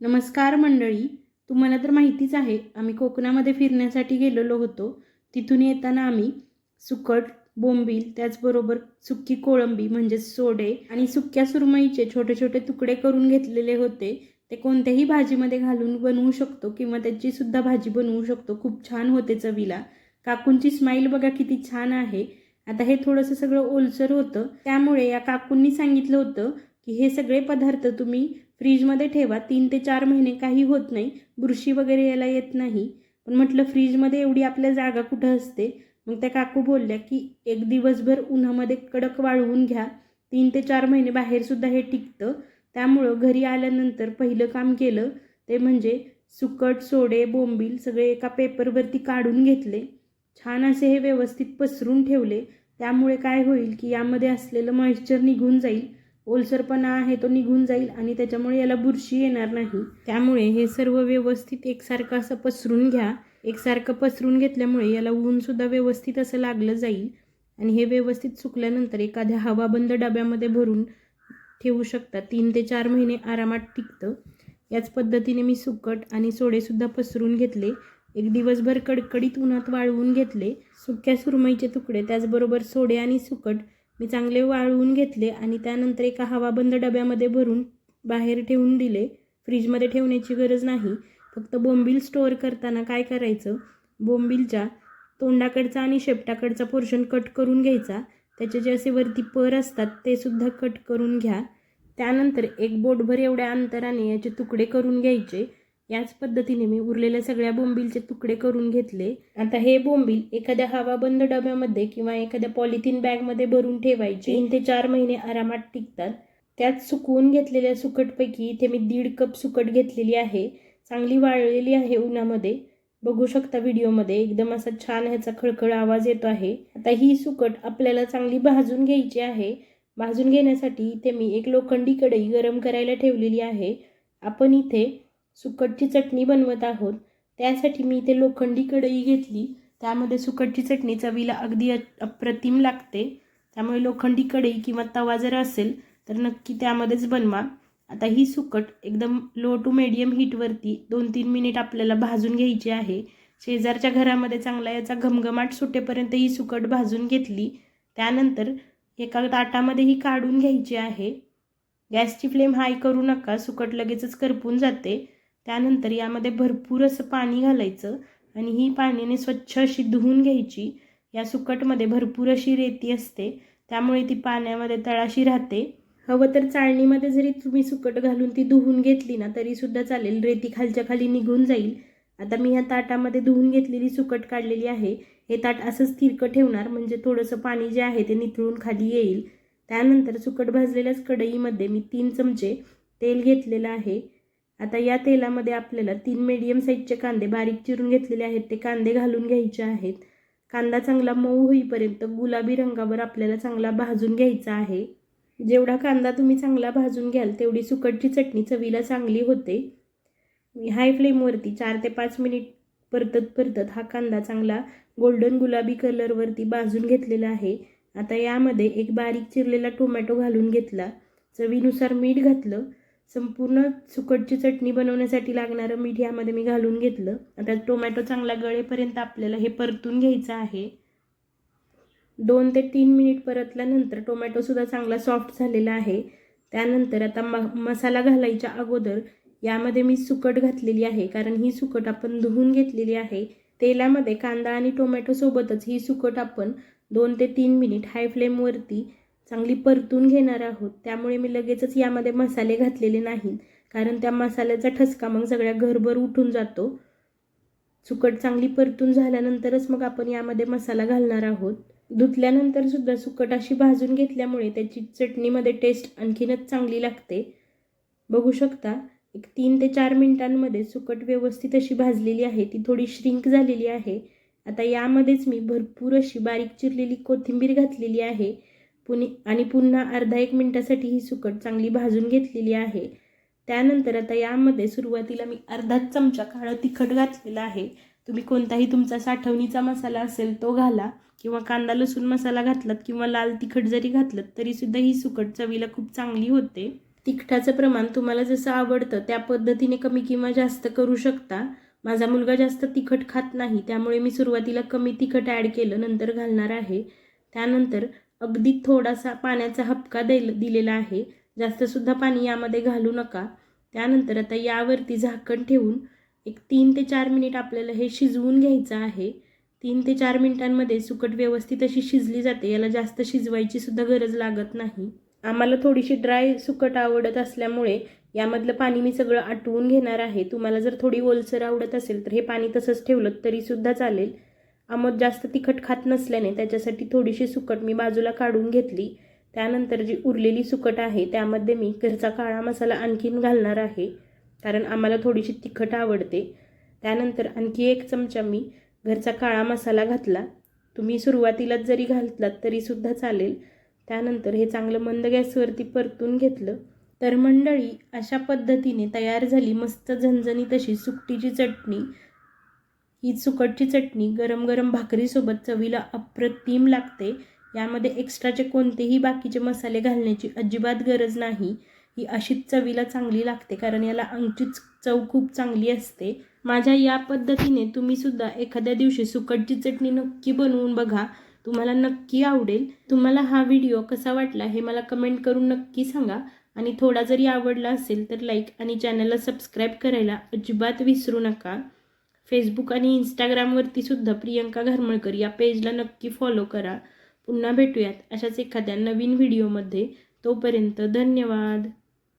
नमस्कार मंडळी तुम्हाला तर माहितीच आहे आम्ही कोकणामध्ये फिरण्यासाठी गेलेलो होतो. तिथून येताना आम्ही सुकट बोंबील त्याचबरोबर सुक्की कोळंबी म्हणजेच सोडे आणि सुक्या सुरमईचे छोटे छोटे तुकडे करून घेतलेले होते. ते कोणत्याही भाजीमध्ये घालून बनवू शकतो किंवा त्याची सुद्धा भाजी बनवू शकतो. खूप छान होते चवीला. काकूंची स्माईल बघा किती छान आहे. आता हे थोडंसं सगळं ओलसर होतं. त्यामुळे या काकूंनी सांगितलं होतं की हे सगळे पदार्थ तुम्ही फ्रीजमध्ये ठेवा. तीन ते चार महिने काही होत नाही. बुरशी वगैरे यायला येत नाही. पण म्हटलं फ्रीजमध्ये एवढी आपल्या जागा कुठं असते? मग त्या काकू बोलल्या की एक दिवसभर उन्हामध्ये कडक वाळवून घ्या. तीन ते चार महिने बाहेरसुद्धा हे टिकतं. त्यामुळं घरी आल्यानंतर पहिलं काम केलं ते म्हणजे सुकट सोडे बोंबील सगळे एका पेपरवरती काढून घेतले. छान असे हे व्यवस्थित पसरून ठेवले. त्यामुळे काय होईल की यामध्ये असलेलं मॉइश्चर निघून जाईल. ओलसरपणा आहे तो निघून जाईल आणि त्याच्यामुळे याला बुरशी येणार नाही. त्यामुळे हे सर्व व्यवस्थित एकसारखं असं पसरून घ्या. एकसारखं पसरून घेतल्यामुळे याला ऊनसुद्धा व्यवस्थित असं लागलं जाईल. आणि हे व्यवस्थित सुकल्यानंतर एखाद्या हवाबंद डब्यामध्ये भरून ठेवू शकता. तीन ते चार महिने आरामात टिकतं. याच पद्धतीने मी सुकट आणि सोडेसुद्धा पसरून घेतले. एक दिवसभर कडकडीत उन्हात वाळवून घेतले. सुक्या सुरमईचे तुकडे त्याचबरोबर सोडे आणि सुकट मी चांगले वाळवून घेतले आणि त्यानंतर एका हवाबंद डब्यामध्ये भरून बाहेर ठेवून दिले. फ्रीजमध्ये ठेवण्याची गरज नाही. फक्त बोंबील स्टोअर करताना काय करायचं? बोंबीलच्या तोंडाकडचा आणि शेपटाकडचा पोर्शन कट करून घ्यायचा. त्याचे जे असे वरती पर असतात ते सुद्धा कट करून घ्या. त्यानंतर एक बोटभर एवढ्या अंतराने याचे तुकडे करून घ्यायचे. याच पद्धतीने मी उरलेल्या सगळ्या बोंबीलचे तुकडे करून घेतले. आता हे बोंबील एखाद्या हवाबंद डब्यामध्ये किंवा एखाद्या पॉलिथिन बॅगमध्ये भरून ठेवायचे. तीन ते चार महिने आरामात टिकतात. त्यात सुकवून घेतलेल्या सुकटपैकी इथे मी दीड कप सुकट घेतलेली आहे. चांगली वाळलेली आहे उन्हामध्ये. बघू शकता व्हिडिओमध्ये एकदम असा छान ह्याचा खळखळ आवाज येतो आहे. आता ही सुकट आपल्याला चांगली भाजून घ्यायची आहे. भाजून घेण्यासाठी इथे मी एक लोखंडी कढई गरम करायला ठेवलेली आहे. आपण इथे सुकटची चटणी बनवत आहोत. त्यासाठी मी इथे लोखंडी कढई घेतली. त्यामध्ये सुकटची चटणी चवीला अगदी अ- अप्रतिम लागते. त्यामुळे लोखंडी कढई किंवा तवा जर असेल तर नक्की त्यामध्येच बनवा. आता ही सुकट एकदम लो टू मिडियम हीटवरती दोन तीन मिनिट आपल्याला भाजून घ्यायची आहे. शेजारच्या घरामध्ये चांगला याचा घमघमाट सुटेपर्यंत ही सुकट भाजून घेतली. त्यानंतर एका ताटामध्ये ही काढून घ्यायची आहे. गॅसची फ्लेम हाय करू नका. सुकट लगेचच करपून जाते. त्यानंतर यामध्ये भरपूर असं पाणी घालायचं आणि ही पाण्याने स्वच्छ अशी धुवून घ्यायची. या सुकटमध्ये भरपूर अशी रेती असते. त्यामुळे ती पाण्यामध्ये तळाशी राहते. हवं तर चाळणीमध्ये जरी तुम्ही सुकट घालून ती धुवून घेतली ना तरीसुद्धा चालेल. रेती खालच्या खाली निघून जाईल. आता मी ह्या ताटामध्ये धुवून घेतलेली सुकट काढलेली आहे. हे ताट असंच तिरकं ठेवणार म्हणजे थोडंसं पाणी जे आहे ते निथळून खाली येईल. त्यानंतर सुकट भाजलेल्याच कढईमध्ये मी तीन चमचे तेल घेतलेलं आहे. आता या तेलामध्ये आपल्याला तीन मीडियम साईजचे कांदे बारीक चिरून घेतलेले आहेत. ते कांदे घालून घ्यायचे आहेत. कांदा चांगला मऊ होईपर्यंत गुलाबी रंगावर आपल्याला चांगला भाजून घ्यायचा आहे. जेवढा कांदा तुम्ही चांगला भाजून घ्याल तेवढी सुकटची चटणी चवीला चांगली होते. मी हाय फ्लेमवरती चार ते पाच मिनिट परतत परतत हा कांदा चांगला गोल्डन गुलाबी कलरवरती भाजून घेतलेला आहे. आता यामध्ये एक बारीक चिरलेला टोमॅटो घालून घेतला. चवीनुसार मीठ घातलं. संपूर्ण सुकटची चटणी बनवण्यासाठी लागणारं मीठ यामध्ये मी घालून घेतलं. आता टोमॅटो चांगला गळेपर्यंत आपल्याला हे परतून घ्यायचं आहे. दोन ते तीन मिनिट परतल्यानंतर टोमॅटोसुद्धा चांगला सॉफ्ट झालेला आहे. त्यानंतर आता म मसाला घालायच्या अगोदर यामध्ये मी सुकट घातलेली आहे कारण ही सुकट आपण धुवून घेतलेली आहे. तेलामध्ये कांदा आणि टोमॅटोसोबतच ही सुकट आपण दोन ते तीन मिनिट हाय फ्लेमवरती चांगली परतून घेणार आहोत. त्यामुळे मी लगेचच यामध्ये मसाले घातलेले नाहीत. कारण त्या मसाल्याचा ठसका मग सगळ्या घरभर उठून जातो. सुकट चांगली परतून झाल्यानंतरच मग आपण यामध्ये मसाला घालणार आहोत. धुतल्यानंतर सुद्धा सुकट अशी भाजून घेतल्यामुळे त्याची चटणीमध्ये टेस्ट आणखीनच चांगली लागते. बघू शकता एक तीन ते चार मिनिटांमध्ये सुकट व्यवस्थित अशी भाजलेली आहे. ती थोडी श्रिंक झालेली आहे. आता यामध्येच मी भरपूर अशी बारीक चिरलेली कोथिंबीर घातलेली आहे. पुणे आणि पुन्हा अर्धा एक मिनटासाठी ही सुकट चांगली भाजून घेतलेली आहे. त्यानंतर आता यामध्ये सुरुवातीला मी अर्धाच चमचा काळं तिखट घातलेला आहे. तुम्ही कोणताही तुमचा साठवणीचा मसाला असेल तो घाला किंवा कांदा लसूण मसाला घातलात किंवा लाल तिखट जरी घातलं तरीसुद्धा ही सुकट चवीला खूप चांगली होते. तिखटाचं प्रमाण तुम्हाला जसं आवडतं त्या पद्धतीने कमी किंवा जास्त करू शकता. माझा मुलगा जास्त तिखट खात नाही त्यामुळे मी सुरुवातीला कमी तिखट ॲड केलं नंतर घालणार आहे. त्यानंतर अगदी थोडासा पाण्याचा हपका दिल दिलेला आहे. जास्तसुद्धा पाणी यामध्ये घालू नका. त्यानंतर आता यावरती झाकण ठेवून एक तीन ते चार मिनिट आपल्याला हे शिजवून घ्यायचं आहे. तीन ते चार मिनिटांमध्ये सुकट व्यवस्थित अशी शिजली जाते. याला जास्त शिजवायची सुद्धा गरज लागत नाही. आम्हाला थोडीशी ड्राय सुकट आवडत असल्यामुळे यामधलं पाणी मी सगळं आटवून घेणार आहे. तुम्हाला जर थोडी ओलसर आवडत असेल तर हे पाणी तसंच ठेवलं तरीसुद्धा चालेल. आमोद जास्त तिखट खात नसल्याने त्याच्यासाठी थोडीशी सुकट मी बाजूला काढून घेतली. त्यानंतर जी उरलेली सुकट आहे त्यामध्ये मी घरचा काळा मसाला आणखीन घालणार आहे कारण आम्हाला थोडीशी तिखट आवडते. त्यानंतर आणखी एक चमचा मी घरचा काळा मसाला घातला. तुम्ही सुरुवातीलाच जरी घातलात तरीसुद्धा चालेल. त्यानंतर हे चांगलं मंद गॅसवरती परतून घेतलं. तर मंडळी अशा पद्धतीने तयार झाली मस्त झणझणीत अशी सुकटीची चटणी. ही सुकटची चटणी गरम गरम भाकरीसोबत चवीला अप्रतिम लागते. यामध्ये एक्स्ट्राचे कोणतेही बाकीचे मसाले घालण्याची अजिबात गरज नाही. ही अशीच चवीला चांगली लागते कारण याला अंगचीच चव खूप चांगली असते. माझ्या या पद्धतीने तुम्हीसुद्धा एखाद्या दिवशी सुकटची चटणी नक्की बनवून बघा. तुम्हाला नक्की आवडेल. तुम्हाला हा व्हिडिओ कसा वाटला हे मला कमेंट करून नक्की सांगा. आणि थोडा जरी आवडला असेल तर लाईक आणि चॅनलला सबस्क्राईब करायला अजिबात विसरू नका. फेसबुक आणि इंस्टाग्रामवरती सुद्धा प्रियंका घरमळकर या पेजला नक्की फॉलो करा. पुन्हा भेटूयात अशाच एखाद्या नवीन व्हिडिओमध्ये तोपर्यंत धन्यवाद.